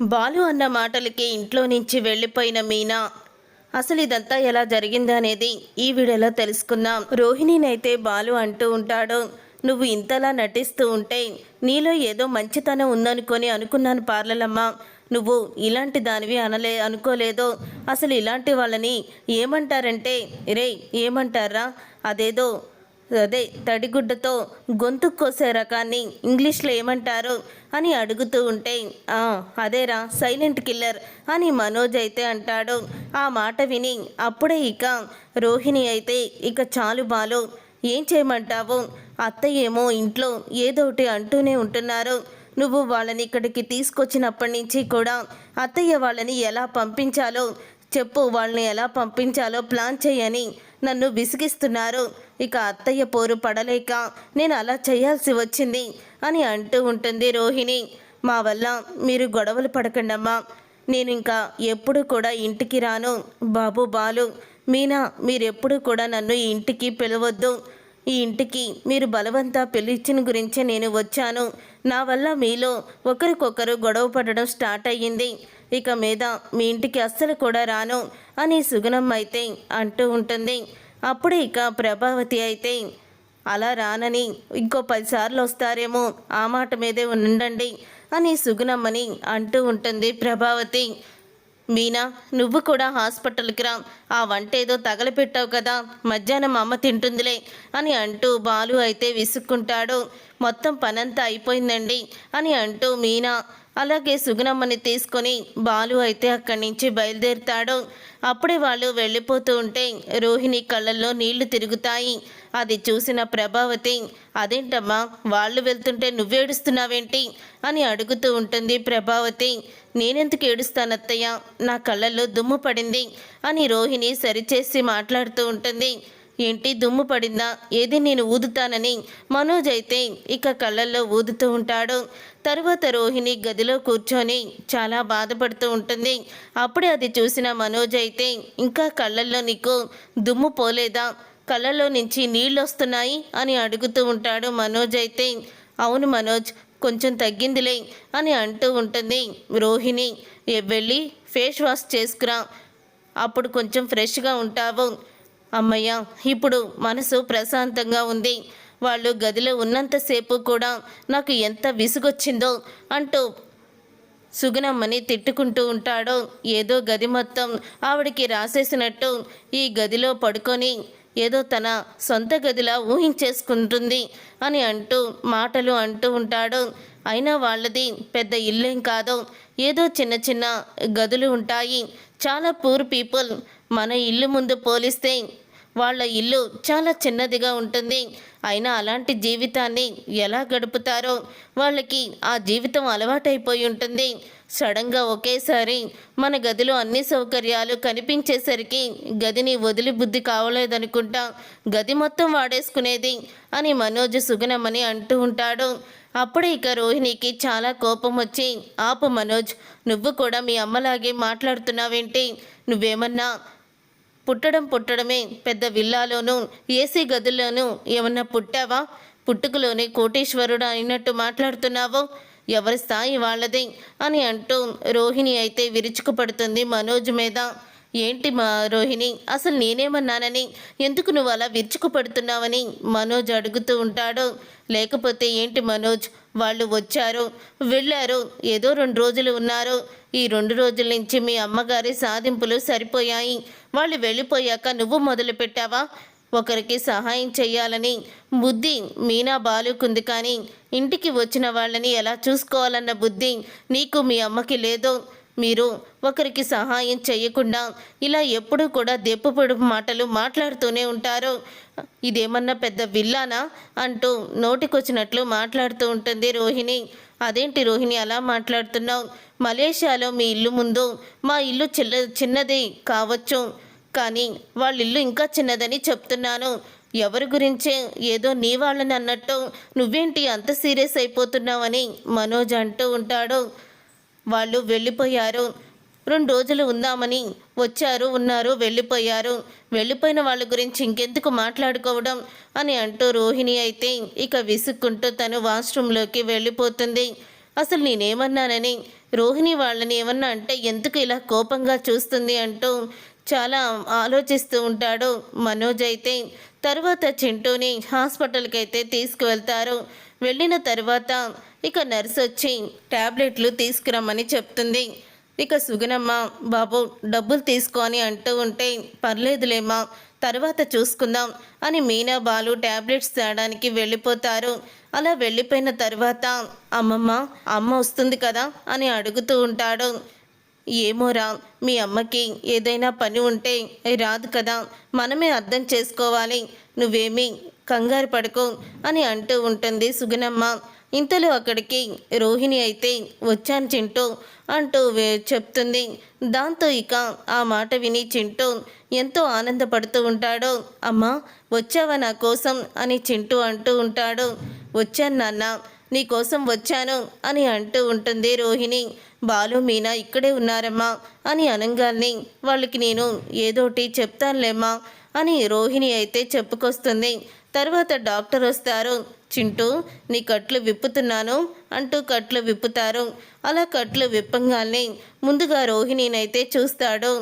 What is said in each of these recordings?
బాలు అన్న మాటలకి ఇంట్లో నుంచి వెళ్ళిపోయిన మీనా అసలు ఇదంతా ఎలా జరిగింది అనేది ఈ వీడియోలో తెలుసుకుందాం. రోహిణినైతే బాలు అంటూ ఉంటాడు నువ్వు ఇంతలా నటిస్తూ ఉంటే నీలో ఏదో మంచితనం ఉందనుకొని అనుకున్నాను పార్లలమ్మ. నువ్వు ఇలాంటి దానివి అనలే అనుకోలేదు. అసలు ఇలాంటి వాళ్ళని ఏమంటారంటే రే ఏమంటారా? అదేదో అదే తడిగుడ్డతో గొంతు కోసే రకాన్ని ఇంగ్లీష్లో ఏమంటారు అని అడుగుతూ ఉంటే "ఆ, అదేరా సైలెంట్ కిల్లర్ అని మనోజ్ అయితే అంటాడు. ఆ మాట విని అప్పుడే ఇక రోహిణి అయితే ఇక చాలు బాలు ఏం చేయమంటావు? అత్తయ్య ఏమో ఇంట్లో ఏదోటి అంటూనే ఉంటున్నారు. నువ్వు వాళ్ళని ఇక్కడికి తీసుకొచ్చినప్పటి నుంచి కూడా అత్తయ్య వాళ్ళని ఎలా పంపించాలో చెప్పు వాళ్ళని ఎలా పంపించాలో ప్లాన్ చేయని నన్ను విసిగిస్తున్నారు. ఇక అత్తయ్య పోరు పడలేక నేను అలా చేయాల్సి వచ్చింది అని అంటూ ఉంటుంది రోహిణి. మా వల్ల మీరు గొడవలు పడకండమ్మా నేను ఇంకా ఎప్పుడు కూడా ఇంటికి రాను. బాబు బాలు మీనా మీరెప్పుడు కూడా నన్ను ఈ ఇంటికి పిలవద్దు. ఈ ఇంటికి మీరు బలవంతా పిలిచిన గురించే నేను వచ్చాను. నా వల్ల మీలో ఒకరికొకరు గొడవ పడడం స్టార్ట్ అయ్యింది. ఇక మీద మీ ఇంటికి అస్సలు కూడా రాను అని సుగుణమ్మ అయితే అంటూ ఉంటుంది. అప్పుడు ఇక ప్రభావతి అయితే అలా రానని ఇంకో పదిసార్లు వస్తారేమో ఆ మాట మీదే ఉండండి అని సుగుణమ్మని అంటూ ఉంటుంది ప్రభావతి. మీనా నువ్వు కూడా హాస్పిటల్కి రా. ఆ వంట ఏదో తగలపెట్టావు కదా మధ్యాహ్నం అమ్మ తింటుందిలే అని అంటూ బాలు అయితే విసుక్కుంటాడు. మొత్తం పనంతా అయిపోయిందండి అని అంటూ మీనా అలాగే సుగుణమ్మని తీసుకొని బాలు అయితే అక్కడి నుంచి బయలుదేరుతాడు. అప్పుడే వాళ్ళు వెళ్ళిపోతూ ఉంటే రోహిణి కళ్ళల్లో నీళ్ళు తిరుగుతాయి. అది చూసిన ప్రభావతి అదేంటమ్మా వాళ్ళు వెళ్తుంటే నువ్వేడుస్తున్నావేంటి? అని అడుగుతూ ఉంటుంది ప్రభావతి. నేనెందుకు ఏడుస్తాను అత్తయ్య నా కళ్ళల్లో దుమ్ము పడింది అని రోహిణి సరిచేసి మాట్లాడుతూ ఉంటుంది. ఏంటి దుమ్ము పడిందా? ఏది నేను ఊదుతానని? మనోజ్ అయితే ఇక కళ్ళల్లో ఊదుతూ ఉంటాడు. తరువాత రోహిణి గదిలో కూర్చొని చాలా బాధపడుతూ ఉంటుంది. అప్పుడే అది చూసిన మనోజ్ అయితే ఇంకా కళ్ళల్లో నీకు దుమ్ము పోలేదా? కళ్ళల్లో నుంచి నీళ్ళు వస్తున్నాయి అని అడుగుతూ ఉంటాడు మనోజ్ అయితే. అవును మనోజ్ కొంచెం తగ్గిందిలే అని అంటూ ఉంటుంది రోహిణి. వెళ్ళి ఫేస్ వాష్ చేసుకురా. అప్పుడు కొంచెం ఫ్రెష్గా ఉంటావు. అమ్మయ్య ఇప్పుడు మనసు ప్రశాంతంగా ఉంది. వాళ్ళు గదిలో ఉన్నంతసేపు కూడా నాకు ఎంత విసుగొచ్చిందో అంటూ సుగుణమ్మని తిట్టుకుంటూ ఉంటాడో. ఏదో గది మొత్తం ఆవిడికి రాసేసినట్టు ఈ గదిలో పడుకొని ఏదో తన సొంత గదిలా ఊహించేసుకుంటుంది అని అంటూ మాటలు అంటూ ఉంటాడు. అయినా వాళ్ళది పెద్ద ఇల్లేం కాదు. ఏదో చిన్న చిన్న గదులు ఉంటాయి. చాలా పూర్ పీపుల్ మన ఇల్లు ముందు పోలిస్తే వాళ్ళ ఇల్లు చాలా చిన్నదిగా ఉంటుంది. అయినా అలాంటి జీవితాన్ని ఎలా గడుపుతారో వాళ్ళకి ఆ జీవితం అలవాటైపోయి ఉంటుంది. సడన్గా ఒకేసారి మన గదిలో అన్ని సౌకర్యాలు కనిపించేసరికి గదిని వదిలి బుద్ధి కావలేదనుకుంటా గది మొత్తం వాడేసుకునేది అని మనోజ్ సుగుణమని అంటూ ఉంటాడు. అప్పుడే ఇక రోహిణికి చాలా కోపం వచ్చి ఆపు మనోజ్ నువ్వు కూడా మీ అమ్మలాగే మాట్లాడుతున్నావేంటి? నువ్వేమన్నా పుట్టడం పుట్టడమే పెద్ద విల్లాలోనూ ఏసీ గదుల్లోనూ ఏమన్నా పుట్టావా? పుట్టుకలోనే కోటేశ్వరుడు అయినట్టు మాట్లాడుతున్నావో? ఎవరి స్థాయి వాళ్ళదే? అని అంటూ రోహిణి అయితే విరుచుకుపడుతుంది మనోజ్ మీద. ఏంటి మా రోహిణి? అసలు నేనేమన్నానని? ఎందుకు నువ్వు అలా విరుచుకుపడుతున్నావని మనోజ్ అడుగుతూ ఉంటాడు. లేకపోతే ఏంటి మనోజ్? వాళ్ళు వచ్చారు వెళ్ళారు ఏదో రెండు రోజులు ఉన్నారు. ఈ రెండు రోజుల నుంచి మీ అమ్మగారి సాధింపులు సరిపోయాయి. వాళ్ళు వెళ్ళిపోయాక నువ్వు మొదలు పెట్టావా ఒకరికి సహాయం చేయాలని బుద్ధి మీనా బాలుకుంది కానీ ఇంటికి వచ్చిన వాళ్ళని ఎలా చూసుకోవాలన్న బుద్ధి నీకు మీ అమ్మకి లేదు. మీరు ఒకరికి సహాయం చేయకుండా ఇలా ఎప్పుడూ కూడా దెప్పుపొడు మాటలు మాట్లాడుతూనే ఉంటారు. ఇదేమన్నా పెద్ద విల్లానా? అంటూ నోటికొచ్చినట్లు మాట్లాడుతూ ఉంటుంది రోహిణి. అదేంటి రోహిణి అలా మాట్లాడుతున్నావు? మలేషియాలో మీ ఇల్లు ముందు మా ఇల్లు చిల్ల చిన్నది కావచ్చు. కానీ వాళ్ళ ఇల్లు ఇంకా చిన్నదని చెప్తున్నాను. ఎవరి గురించే? ఏదో నీ వాళ్ళని అన్నట్టు నువ్వేంటి అంత సీరియస్ అయిపోతున్నావని మనోజ్ అంటూ ఉంటాడు. వాళ్ళు వెళ్ళిపోయారు. రెండు రోజులు ఉందామని వచ్చారు ఉన్నారు వెళ్ళిపోయారు. వెళ్ళిపోయిన వాళ్ళ గురించి ఇంకెందుకు మాట్లాడుకోవడం అని అంటూ రోహిణి అయితే ఇక విసుక్కుంటూ తను వాష్రూంలోకి వెళ్ళిపోతుంది. అసలు నేనేమన్నానని? రోహిణి వాళ్ళని ఏమన్నా అంటే ఎందుకు ఇలా కోపంగా చూస్తుంది అంటూ చాలా ఆలోచిస్తూ ఉంటాడు. మనోజ్ అయితే తర్వాత చింటూని హాస్పిటల్కి అయితే తీసుకువెళ్తారు. వెళ్ళిన తర్వాత ఇక నర్స్ వచ్చి ట్యాబ్లెట్లు తీసుకురమ్మని చెప్తుంది. ఇక సుగనమ్మ బాబు డబ్బులు తీసుకొని అంటూ ఉంటే పర్లేదులేమ్మా తర్వాత చూసుకుందాం అని మీనా బాలు ట్యాబ్లెట్స్ తేడానికి వెళ్ళిపోతారు. అలా వెళ్ళిపోయిన తర్వాత అమ్మమ్మ అమ్మ వస్తుంది కదా అని అడుగుతూ ఉంటాడు. ఏమోరా మీ అమ్మకి ఏదైనా పని ఉంటే రాదు కదా మనమే అర్థం చేసుకోవాలి. నువ్వేమీ కంగారు పడుకో అని అంటూ ఉంటుంది సుగనమ్మ ఇంతలో అక్కడికి రోహిణి అయితే వచ్చాను చింటూ అంటూ చెప్తుంది. దాంతో ఇక ఆ మాట విని చింటూ ఎంతో ఆనందపడుతూ ఉంటాడు. అమ్మా వచ్చావా నా కోసం అని చింటూ అంటూ ఉంటాడు. వచ్చాను నాన్న నీ కోసం వచ్చాను అని అంటూ ఉంటుంది రోహిణి. బాలు మీనా ఇక్కడే ఉన్నారమ్మా అని అనగాల్ని వాళ్ళకి నేను ఏదోటి చెప్తానులేమ్మా అని రోహిణి అయితే చెప్పుకొస్తుంది. తర్వాత డాక్టర్ వస్తారు. చింటూ నీ కట్లు విప్పుతున్నాను అంటూ కట్లు విప్పుతారు. అలా కట్లు విప్పంగానే ముందుగా రోహిణినైతే చూస్తాడు.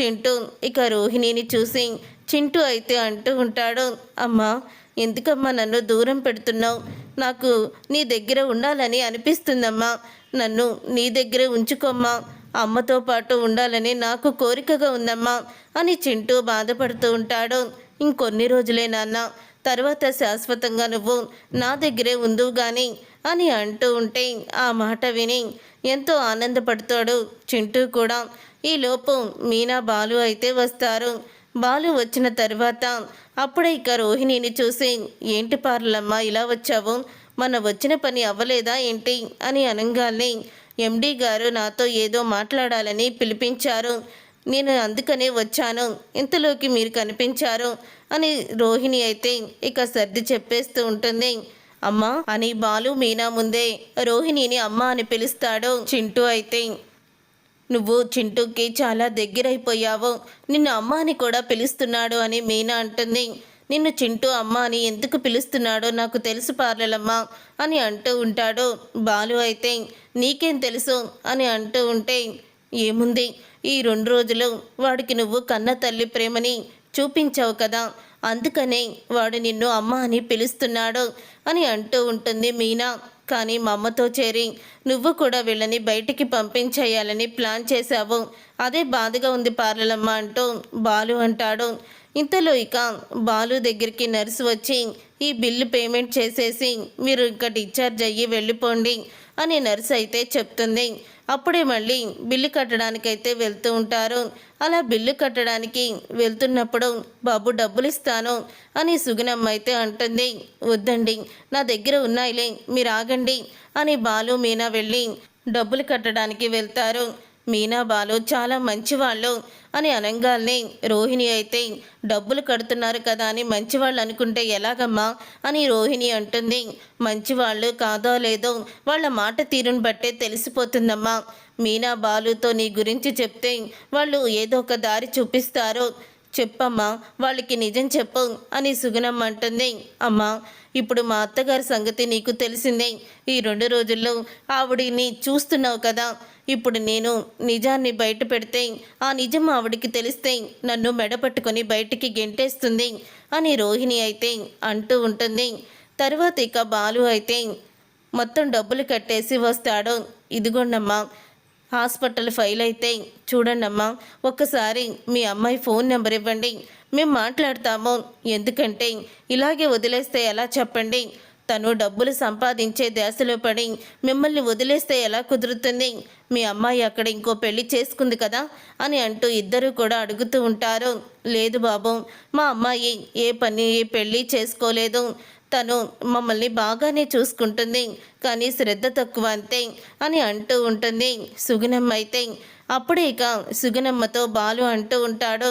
చింటూ ఇక రోహిణిని చూసి చింటూ అయితే అంటూ ఉంటాడు. అమ్మా ఎందుకమ్మా నన్ను దూరం పెడుతున్నావు? నాకు నీ దగ్గర ఉండాలని అనిపిస్తుందమ్మా. నన్ను నీ దగ్గరే ఉంచుకోమ్మా. అమ్మతో పాటు ఉండాలని నాకు కోరికగా ఉందమ్మా అని చింటూ బాధపడుతూ ఉంటాడు. ఇంకొన్ని రోజులే నాన్న. తర్వాత శాశ్వతంగా నువ్వు నా దగ్గరే ఉందువు గాని అని అంటూ ఉంటే ఆ మాట విని ఎంతో ఆనందపడతాడు చింటూ కూడా. ఈలోపు మీనా బాలు అయితే వస్తారు. బాలు వచ్చిన తర్వాత అప్పుడే ఇక రోహిణిని చూసి ఏంటి పార్లమ్మ ఇలా వచ్చావు? మన వచ్చిన పని అవ్వలేదా ఏంటి? అని అనగానే ఎండి గారు నాతో ఏదో మాట్లాడాలని పిలిపించారు. నేను అందుకనే వచ్చాను. ఇంతలోకి మీరు కనిపించారు అని రోహిణి అయితే ఇక సర్ది చెప్పేస్తూ ఉంటుంది. అమ్మా అని బాలు మీనా ముందే రోహిణిని అమ్మ అని పిలుస్తాడు చింటూ అయితే. నువ్వు చింటూకి చాలా దగ్గరైపోయావు. నిన్ను అమ్మ అని కూడా పిలుస్తున్నాడు అని మీనా అంటుంది. నిన్ను చింటూ అమ్మ అని ఎందుకు పిలుస్తున్నాడో నాకు తెలుసు పార్లలమ్మ అని అంటూ ఉంటాడు. బాలు అయితే నీకేం తెలుసు అని అంటూ ఉంటే ఏముంది? ఈ రెండు రోజులు వాడికి నువ్వు కన్న తల్లి ప్రేమని చూపించావు కదా. అందుకనే వాడు నిన్ను అమ్మ అని పిలుస్తున్నాడు అని అంటూ ఉంటుంది మీనా. కానీ మా అమ్మతో చేరి నువ్వు కూడా వీళ్ళని బయటికి పంపించేయాలని ప్లాన్ చేశావు. అదే బాధగా ఉంది పార్లలమ్మ అంటూ బాలు అంటాడు. ఇంతలో ఇక బాలు దగ్గరికి నర్సు వచ్చి ఈ బిల్లు పేమెంట్ చేసేసి మీరు ఇంకా డిశ్చార్జ్ అయ్యి వెళ్ళిపోండి. అని నర్సు అయితే చెప్తుంది. అప్పుడే మళ్ళీ బిల్లు కట్టడానికైతే వెళ్తూ ఉంటారు. అలా బిల్లు కట్టడానికి వెళ్తున్నప్పుడు బాబు డబ్బులు ఇస్తాను అని సుగుణమ్మ అయితే అంటుంది. వద్దండి నా దగ్గర ఉన్నాయిలే మీరు ఆగండి అని బాలు మీనా వెళ్ళి డబ్బులు కట్టడానికి వెళ్తారు. మీనా బాలు చాలా మంచివాళ్ళు అని అనంగాల్ని రోహిణి అయితే డబ్బులు కడుతున్నారు కదా అని మంచివాళ్ళు అనుకుంటే ఎలాగమ్మా? అని రోహిణి అంటుంది. మంచివాళ్ళు కాదో లేదో వాళ్ళ మాట తీరును బట్టే తెలిసిపోతుందమ్మా. మీనా బాలుతో నీ గురించి చెప్తే వాళ్ళు ఏదో ఒక దారి చూపిస్తారు. చెప్పమ్మా వాళ్ళకి నిజం చెప్పు అని సుగుణమ్మ అంటుంది. అమ్మా ఇప్పుడు మా అత్తగారి సంగతి నీకు తెలిసిందే. ఈ రెండు రోజుల్లో ఆవిడిని చూస్తున్నావు కదా. ఇప్పుడు నేను నిజాన్ని బయట పెడితే ఆ నిజం ఆవిడికి తెలిస్తే నన్ను మెడపట్టుకొని బయటికి గెంటేస్తుంది అని రోహిణి అయితే అంటూ ఉంటుంది. తర్వాత ఇక బాలు అయితే మొత్తం డబ్బులు కట్టేసి వస్తాడు. ఇదిగోండమ్మా హాస్పిటల్ ఫైల్ అయితే చూడండమ్మా ఒక్కసారి మీ అమ్మాయి ఫోన్ నెంబర్ ఇవ్వండి. మేము మాట్లాడతాము. ఎందుకంటే ఇలాగే వదిలేస్తే ఎలా చెప్పండి? తను డబ్బులు సంపాదించే దేశలో పడి మిమ్మల్ని వదిలేస్తే ఎలా కుదురుతుంది? మీ అమ్మాయి అక్కడ ఇంకో పెళ్ళి చేసుకుంది కదా అని అంటూ ఇద్దరు కూడా అడుగుతూ ఉంటారు. లేదు బాబు మా అమ్మాయి ఏ పని ఏ పెళ్ళి చేసుకోలేదు. తను మమ్మల్ని బాగానే చూసుకుంటుంది కానీ శ్రద్ధ తక్కువ అంతే అని అంటూ ఉంటుంది. సుగుణమ్మ అయితే అప్పుడే ఇక సుగుణమ్మతో బాలు అంటూ ఉంటాడు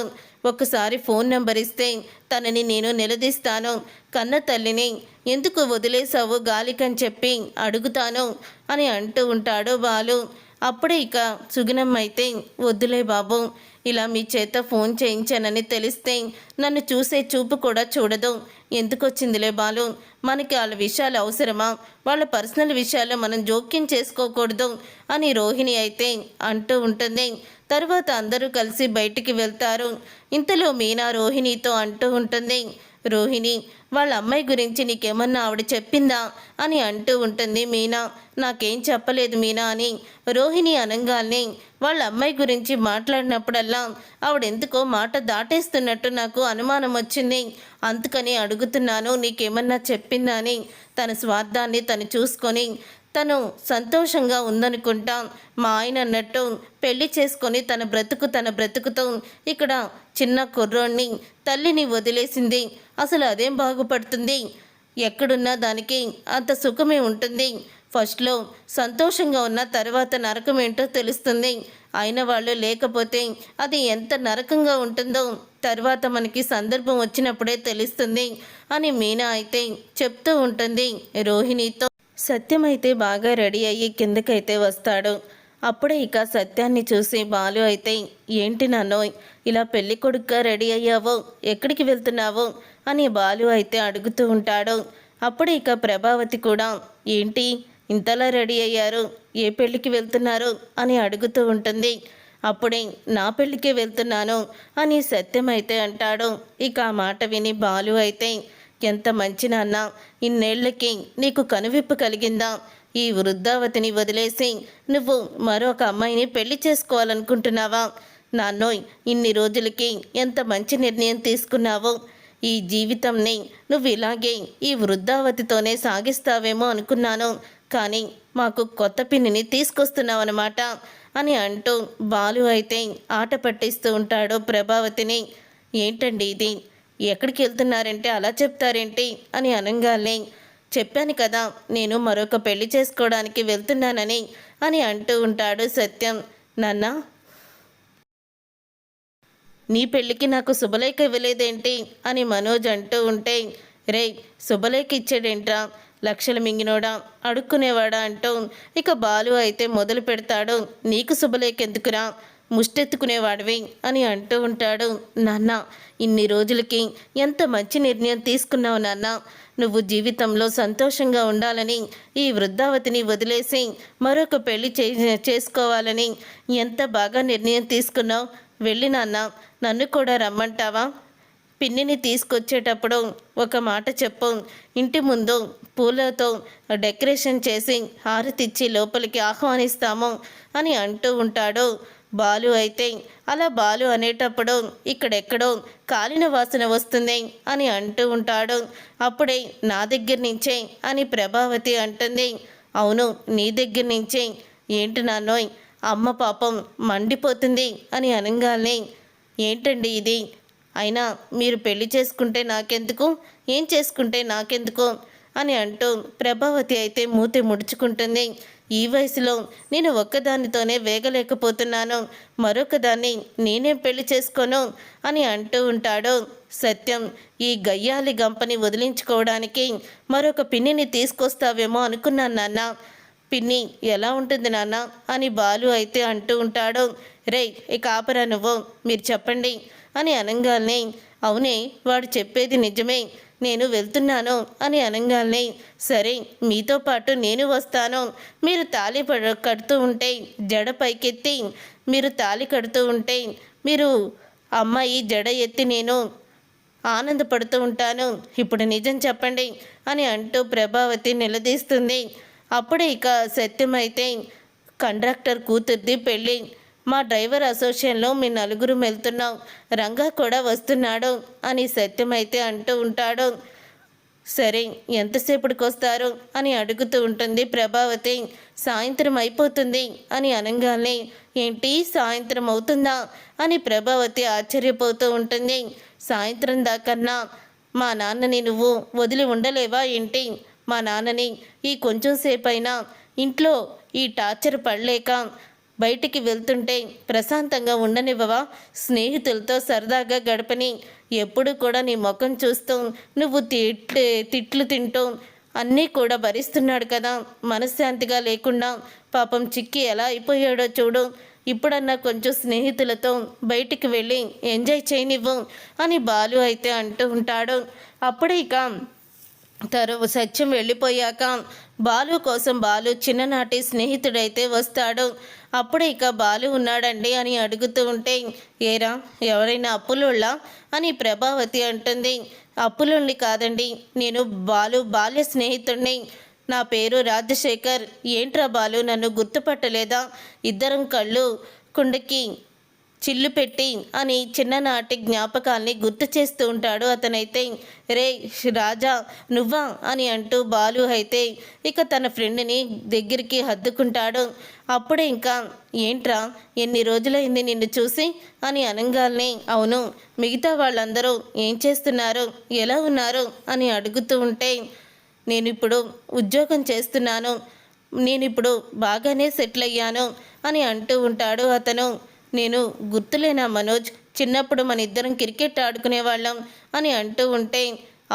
ఒకసారి ఫోన్ నెంబర్ ఇస్తే తనని నేను నిలదీస్తాను. కన్న తల్లిని ఎందుకు వదిలేసావు గాలికని చెప్పి అడుగుతాను అని అంటూ ఉంటాడు బాలు. అప్పుడే ఇక సుగుణమ్మ అయితే వద్దులే బాబు ఇలా మీ చేత ఫోన్ చేయించానని తెలిస్తే నన్ను చూసే చూపు కూడా చూడదు. ఎందుకు వచ్చిందిలే బాలు? మనకి వాళ్ళ విషయాలు అవసరమా? వాళ్ళ పర్సనల్ విషయాలు మనం జోక్యం చేసుకోకూడదు అని రోహిణి అయితే అంటూ ఉంటుంది. తర్వాత అందరూ కలిసి బయటికి వెళ్తారు. ఇంతలో మీనా రోహిణితో అంటూ ఉంటుంది రోహిణి వాళ్ళ అమ్మాయి గురించి నీకేమన్నా ఆవిడ చెప్పిందా? అని అంటూ ఉంటుంది మీనా. నాకేం చెప్పలేదు మీనా అని రోహిణి అనంగాల్ని వాళ్ళ అమ్మాయి గురించి మాట్లాడినప్పుడల్లా ఆవిడెందుకో మాట దాటేస్తున్నట్టు నాకు అనుమానం వచ్చింది. అందుకని అడుగుతున్నాను నీకేమన్నా చెప్పిందా అని తన స్వార్థాన్ని తను చూసుకొని తను సంతోషంగా ఉందనుకుంటా. మా ఆయన అన్నట్టు పెళ్ళి చేసుకొని తన బ్రతుకు తన బ్రతుకుతో ఇక్కడ చిన్న కుర్రోణ్ణి తల్లిని వదిలేసింది. అసలు అదేం బాగుపడుతుంది? ఎక్కడున్నా దానికి అంత సుఖమే ఉంటుంది. ఫస్ట్లో సంతోషంగా ఉన్న తర్వాత నరకం ఏంటో తెలుస్తుంది. అయిన వాళ్ళు లేకపోతే అది ఎంత నరకంగా ఉంటుందో తర్వాత మనకి సందర్భం వచ్చినప్పుడే తెలుస్తుంది అని మీనా అయితే చెప్తూ ఉంటుంది. రోహిణితో సత్యమైతే బాగా రెడీ అయ్యి కిందకైతే వస్తాడు. అప్పుడే ఇక సత్యాన్ని చూసి బాలు అయితే ఏంటి నన్ను ఇలా పెళ్ళి కొడుకుగా రెడీ అయ్యావో? ఎక్కడికి వెళ్తున్నావో? అని బాలు అయితే అడుగుతూ ఉంటాడు. అప్పుడే ఇక ప్రభావతి కూడా ఏంటి ఇంతలా రెడీ అయ్యారు? ఏ పెళ్ళికి వెళ్తున్నారు? అని అడుగుతూ ఉంటుంది. అప్పుడే నా పెళ్ళికి వెళ్తున్నాను అని సత్యం అయితే అంటాడు. ఇక ఆ మాట విని బాలు అయితే ఎంత మంచి నాన్న ఇన్నేళ్ళకి నీకు కనువిప్పు కలిగిందా. ఈ వృద్ధావతిని వదిలేసి నువ్వు మరొక అమ్మాయిని పెళ్ళి చేసుకోవాలనుకుంటున్నావా? నాన్నోయ్ ఇన్ని రోజులకి ఎంత మంచి నిర్ణయం తీసుకున్నావో? ఈ జీవితంని నువ్వు ఇలాగే ఈ వృద్ధావతితోనే సాగిస్తావేమో అనుకున్నాను. కానీ మాకు కొత్త పిన్నిని తీసుకొస్తున్నావన్నమాట అని అంటూ బాలు అయితే ఆట పట్టిస్తూ ఉంటాడు ప్రభావతిని. ఏంటండి ఇది? ఎక్కడికి వెళ్తున్నారంటే అలా చెప్తారేంటి అని అనగానే చెప్పాను కదా నేను మరొక పెళ్ళి చేసుకోవడానికి వెళ్తున్నానని అని అంటూ ఉంటాడు సత్యం. నాన్న నీ పెళ్ళికి నాకు శుభలేఖ ఇవ్వలేదేంటి అని మనోజ్ అంటూ ఉంటే రే శుభలేఖ ఇచ్చాడేంట్రా? లక్షలు మింగినోడా? అడుక్కునేవాడా అంటూ ఇక బాలు అయితే మొదలు పెడతాడు నీకు శుభలేఖ ఎందుకురా? ముష్టెత్తుకునేవాడివి అని అంటూ ఉంటాడు. నాన్న ఇన్ని రోజులకి ఎంత మంచి నిర్ణయం తీసుకున్నావు నాన్న? నువ్వు జీవితంలో సంతోషంగా ఉండాలని ఈ వృద్ధావతిని వదిలేసి మరొక పెళ్ళి చే చేసుకోవాలని ఎంత బాగా నిర్ణయం తీసుకున్నావు? వెళ్ళి నాన్న నన్ను కూడా రమ్మంటావా? పిన్నిని తీసుకొచ్చేటప్పుడు ఒక మాట చెప్పు. ఇంటి ముందు పూలతో డెకరేషన్ చేసి హారతిచ్చి లోపలికి ఆహ్వానిస్తాము అని అంటూ ఉంటాడు. బాలు అయితే అలా బాలు అనేటప్పుడు ఇక్కడెక్కడో కాలిన వాసన వస్తుంది అని అంటూ ఉంటాడు. అప్పుడే నా దగ్గర నుంచే అని ప్రభావతి అంటుంది. అవును నీ దగ్గర నుంచే. ఏంటి నాన్నోయ్ అమ్మ పాపం మండిపోతుంది అని అనగానే ఏంటండి ఇది? అయినా మీరు పెళ్ళి చేసుకుంటే నాకెందుకు? ఏం చేసుకుంటే నాకెందుకు? అని అంటూ ప్రభావతి అయితే మూతి ముడుచుకుంటుంది. ఈ వయసులో నేను ఒక్కదానితోనే వేగలేకపోతున్నాను. మరొకదాన్ని నేనేం పెళ్ళి చేసుకోను అని అంటూ ఉంటాడు. సత్యం ఈ గయ్యాలి గంపని వదిలించుకోవడానికి మరొక పిన్నిని తీసుకొస్తావేమో అనుకున్నాను నాన్న. పిన్ని ఎలా ఉంటుంది నాన్న? అని బాలు అయితే అంటూ ఉంటాడు. రే ఇక ఆపరా నువ్వు మీరు చెప్పండి అని అనగానే అవునే వాడు చెప్పేది నిజమే నేను వెళ్తున్నాను అని అనగానే సరే మీతో పాటు నేను వస్తాను. మీరు తాళి పడ కడుతూ ఉంటే జడ పైకెత్తి మీరు తాళి కడుతూ ఉంటే మీరు అమ్మాయి జడ ఎత్తి నేను ఆనందపడుతూ ఉంటాను. ఇప్పుడు నిజం చెప్పండి అని అంటూ ప్రభావతి నిలదీస్తుంది. అప్పుడే ఇక సత్యమైతే కండక్టర్ కూతుర్ది పెళ్ళి. మా డ్రైవర్ అసోసియేషన్లో మీ నలుగురు వెళ్తున్నాం. రంగా కూడా వస్తున్నాడు అని సత్యమైతే అంటూ ఉంటాడు. సరే ఎంతసేపటికి వస్తారు అని అడుగుతూ ఉంటుంది ప్రభావతి. సాయంత్రం అయిపోతుంది అని అనగానే ఏంటి సాయంత్రం అవుతుందా అని ప్రభావతి ఆశ్చర్యపోతూ ఉంటుంది. సాయంత్రం దాకన్నా మా నాన్నని నువ్వు వదిలి ఉండలేవా ఏంటి? మా నాన్నని ఈ కొంచెం సేపైనా ఇంట్లో ఈ టార్చర్ పడలేక బయటికి వెళ్తుంటే ప్రశాంతంగా ఉండనివ్వవా? స్నేహితులతో సరదాగా గడపని ఎప్పుడు కూడా నీ ముఖం చూస్తూ నువ్వు తిట్లు తిట్లు తింటూ అన్నీ కూడా భరిస్తున్నాడు కదా? మనశ్శాంతిగా లేకుండా పాపం చిక్కి ఎలా అయిపోయాడో చూడు. ఇప్పుడన్నా కొంచెం స్నేహితులతో బయటికి వెళ్ళి ఎంజాయ్ చేయనివ్వు అని బాలు అయితే అంటూ ఉంటాడు. అప్పుడే ఇక తరువు సత్యం వెళ్ళిపోయాక బాలు కోసం బాలు చిన్ననాటి స్నేహితుడైతే వస్తాడు. అప్పుడు ఇక బాలు ఉన్నాడండి అని అడుగుతూ ఉంటే ఏరా ఎవరైనా అప్పులుళ్ళా? అని ప్రభావతి అంటుంది. అప్పులుండి కాదండి నేను బాలు బాల్య స్నేహితుడిని నా పేరు రాజశేఖర్. ఏంట్రా బాలు నన్ను గుర్తుపట్టలేదా? ఇద్దరం కళ్ళు కుండకి చిల్లు పెట్టి అని చిన్ననాటి జ్ఞాపకాల్ని గుర్తు చేస్తూ ఉంటాడు. అతనైతే రే రాజా నువ్వా? అని అంటూ బాలు అయితే ఇక తన ఫ్రెండ్ని దగ్గరికి హద్దుకుంటాడు. అప్పుడే ఇంకా ఏంట్రా ఎన్ని రోజులైంది నిన్ను చూసి? అని అనగానే అవును మిగతా వాళ్ళందరూ ఏం చేస్తున్నారు? ఎలా ఉన్నారు? అని అడుగుతూ ఉంటే నేను ఇప్పుడు ఉద్యోగం చేస్తున్నాను. నేను ఇప్పుడు బాగానే సెటిల్ అయ్యాను అని అంటూ ఉంటాడు అతను. నేను గుర్తులేనా మనోజ్? చిన్నప్పుడు మన ఇద్దరం క్రికెట్ ఆడుకునేవాళ్ళం అని అంటూ ఉంటే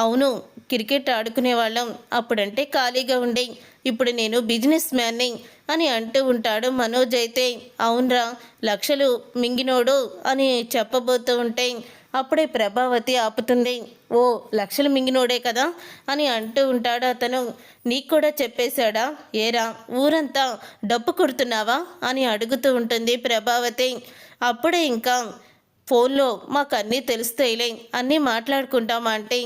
అవును క్రికెట్ ఆడుకునేవాళ్ళం. అప్పుడంటే ఖాళీగా ఉండే ఇప్పుడు నేను బిజినెస్ మ్యాన్ని అని అంటూ ఉంటాడు మనోజ్ అయితే. అవునరా లక్షలు మింగినోడు అని చెప్పబోతూ ఉంటే అప్పుడే ప్రభావతి ఆపుతుంది. ఓ లక్షలు మింగినోడే కదా అని అంటూ ఉంటాడు అతను. నీకు కూడా చెప్పేశాడా? ఏరా ఊరంతా డబ్బు కొడుతున్నావా? అని అడుగుతూ ఉంటుంది ప్రభావతి. అప్పుడే ఇంకా ఫోన్లో మాకు అన్నీ తెలుస్తాయిలే అన్నీ మాట్లాడుకుంటామా అంటే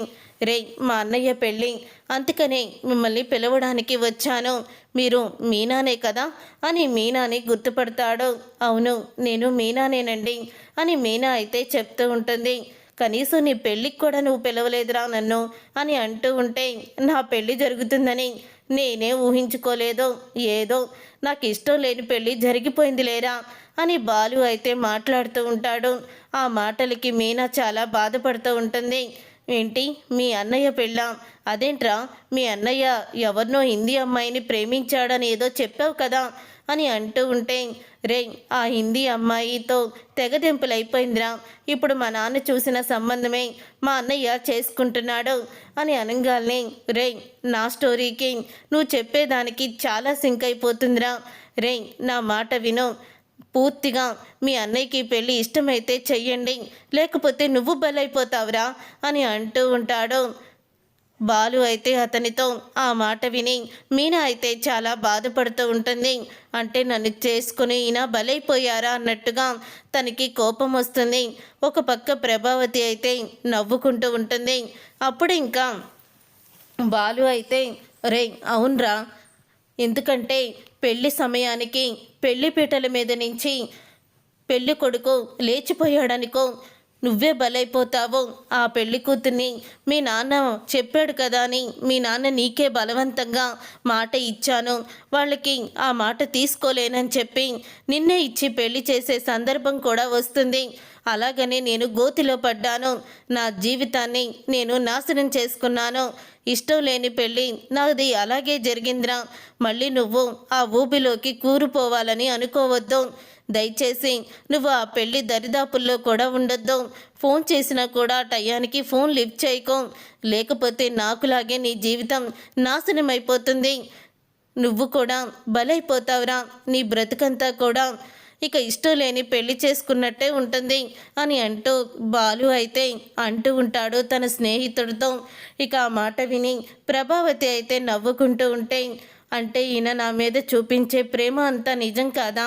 రే మా అన్నయ్య పెళ్ళి అందుకనే మిమ్మల్ని పిలవడానికి వచ్చాను. మీరు మీనానే కదా అని మీనాని గుర్తుపడతాడు. అవును నేను మీనానేనండి అని మీనా అయితే చెప్తూ ఉంటుంది. కనీసం నీ పెళ్ళికి కూడా నువ్వు పిలవలేదురా నన్ను అని అంటూ ఉంటే నా పెళ్ళి జరుగుతుందని నేనే ఊహించుకోలేదు. ఏదో నాకు ఇష్టం లేని పెళ్ళి జరిగిపోయింది లేరా అని బాలు అయితే మాట్లాడుతూ ఉంటాడు. ఆ మాటలకి మీనా చాలా బాధపడుతూ ఉంటుంది. ఏంటి? మీ అన్నయ్య పెళ్ళాం. అదేంట్రా? మీ అన్నయ్య ఎవరినో హిందీ అమ్మాయిని ప్రేమించాడని ఏదో చెప్పావు కదా. అని అంటూ ఉంటే రే ఆ హిందీ అమ్మాయితో తెగదెంపులైపోయిందిరా. ఇప్పుడు మా నాన్న చూసిన సంబంధమే మా అన్నయ్య చేసుకుంటున్నాడు అని అనగానే రే నా స్టోరీకి నువ్వు చెప్పేదానికి చాలా సింక్ అయిపోతుందిరా రే నా మాట విను. పూర్తిగా మీ అన్నయ్యకి పెళ్ళి ఇష్టమైతే చెయ్యండి. లేకపోతే నువ్వు బలైపోతావురా అని అంటూ ఉంటాడు. బాలు అయితే అతనితో ఆ మాట విని మీనా అయితే చాలా బాధపడుతూ ఉంటుంది. అంటే నన్ను చేసుకుని ఈయన బలైపోయారా? అన్నట్టుగా తనకి కోపం వస్తుంది. ఒక పక్క ప్రభావతి అయితే నవ్వుకుంటూ ఉంటుంది. అప్పుడు ఇంకా బాలు అయితే రే అవునరా. ఎందుకంటే పెళ్ళి సమయానికి పెళ్ళి పీటల మీద నుంచి పెళ్ళి కొడుకు లేచిపోయాడనుకో నువ్వే బలైపోతావు. ఆ పెళ్ళి కూతుర్ని మీ నాన్న చెప్పాడు కదా అని మీ నాన్న నీకే బలవంతంగా మాట ఇచ్చాను. వాళ్ళకి ఆ మాట తీసుకోలేనని చెప్పి నిన్నే ఇచ్చి పెళ్ళి చేసే సందర్భం కూడా వస్తుంది. అలాగనే నేను గోతిలో పడ్డాను. నా జీవితాన్ని నేను నాశనం చేసుకున్నాను. ఇష్టం లేని పెళ్ళి నాది అలాగే జరిగిందిరా. మళ్ళీ నువ్వు ఆ ఊబిలోకి కూరుపోవాలని అనుకోవద్దు. దయచేసి నువ్వు ఆ పెళ్ళి దరిదాపుల్లో కూడా ఉండొద్దు. ఫోన్ చేసినా కూడా టయానికి ఫోన్ లిఫ్ట్ చేయకో. లేకపోతే నాకులాగే నీ జీవితం నాశనం అయిపోతుంది నువ్వు కూడా బలైపోతావురా. నీ బ్రతుకంతా కూడా ఇక ఇష్టం లేని పెళ్ళి చేసుకున్నట్టే ఉంటుంది అని అంటూ బాలు అయితే అంటూ ఉంటాడు తన స్నేహితుడితో. ఇక ఆ మాట విని ప్రభావతి అయితే నవ్వుకుంటూ ఉంటే అంటే ఈయన నా మీద చూపించే ప్రేమ అంతా నిజం కాదా?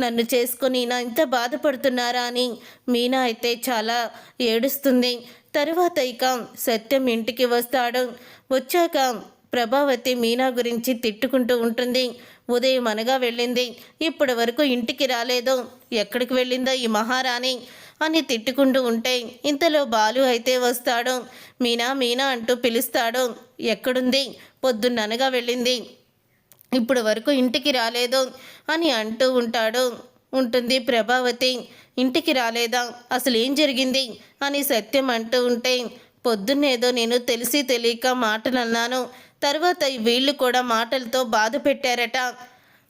నన్ను చేసుకుని నా ఇంత బాధపడుతున్నారా అని మీనా అయితే చాలా ఏడుస్తుంది. తరువాత ఇక సత్యం ఇంటికి వస్తాడు. వచ్చాక ప్రభావతి మీనా గురించి తిట్టుకుంటూ ఉంటుంది. ఉదయం అనగా వెళ్ళింది. ఇప్పటి వరకు ఇంటికి రాలేదు. ఎక్కడికి వెళ్ళిందో ఈ మహారాణి అని తిట్టుకుంటూ ఉంటే ఇంతలో బాలు అయితే వస్తాడు. మీనా మీనా అంటూ పిలుస్తాడు. ఎక్కడుంది? పొద్దున్ననగా వెళ్ళింది. ఇప్పుడు వరకు ఇంటికి రాలేదు అని అంటూ ఉంటాడు. ఉంటుంది ప్రభావతి. ఇంటికి రాలేదా? అసలు ఏం జరిగింది? అని సత్యం అంటూ ఉంటే పొద్దున్నేదో నేను తెలిసి తెలియక మాటలు అన్నాను తర్వాత వీళ్ళు కూడా మాటలతో బాధ పెట్టారట.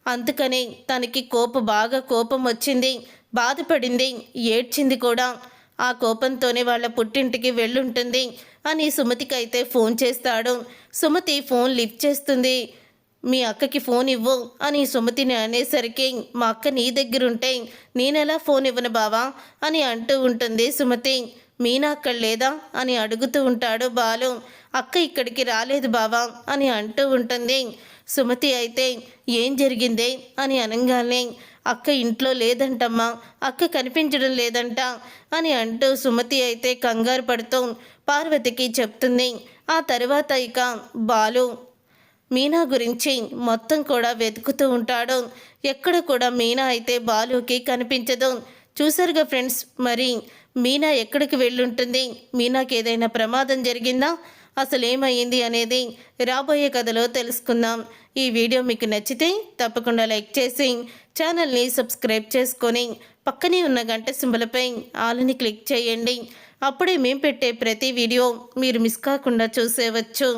అందుకని తనకి కోపం బాగా కోపం వచ్చింది. బాధపడింది ఏడ్చింది కూడా. ఆ కోపంతోనే వాళ్ళ పుట్టింటికి వెళ్ళుంటుంది అని సుమతికి అయితే ఫోన్ చేస్తాడు. సుమతి ఫోన్ లిఫ్ట్ చేస్తుంది. మీ అక్కకి ఫోన్ ఇవ్వు అని సుమతిని అనేసరికి మా అక్క నీ దగ్గర ఉంటే నేనెలా ఫోన్ ఇవ్వను బావా? అని అంటూ ఉంటుంది సుమతి. మీనా అక్కడ లేదా? అని అడుగుతూ ఉంటాడు బాలు. అక్క ఇక్కడికి రాలేదు బావా అని అంటూ ఉంటుంది. సుమతి అయితే ఏం జరిగిందే? అని అనగానే అక్క ఇంట్లో లేదంటమ్మా అక్క కనిపించడం లేదంట అని అంటూ సుమతి అయితే కంగారు పడుతూ పార్వతికి చెప్తుంది. ఆ తర్వాత ఇక బాలు మీనా గురించి మొత్తం కూడా వెతుకుతూ ఉంటాడు. ఎక్కడ కూడా మీనా అయితే బాలుకి కనిపించదు. చూసారుగా ఫ్రెండ్స్ మరి మీనా ఎక్కడికి వెళ్ళుంటుంది? మీనాకి ఏదైనా ప్రమాదం జరిగిందా? అసలు ఏమైంది అనేది రాబోయే కథలో తెలుసుకుందాం. ఈ వీడియో మీకు నచ్చితే తప్పకుండా లైక్ చేసి ఛానల్ని సబ్స్క్రైబ్ చేసుకొని పక్కనే ఉన్న గంట సింబలపై ఆలని క్లిక్ చేయండి. అప్పుడే మేము పెట్టే ప్రతి వీడియో మీరు మిస్ కాకుండా చూసేవచ్చు.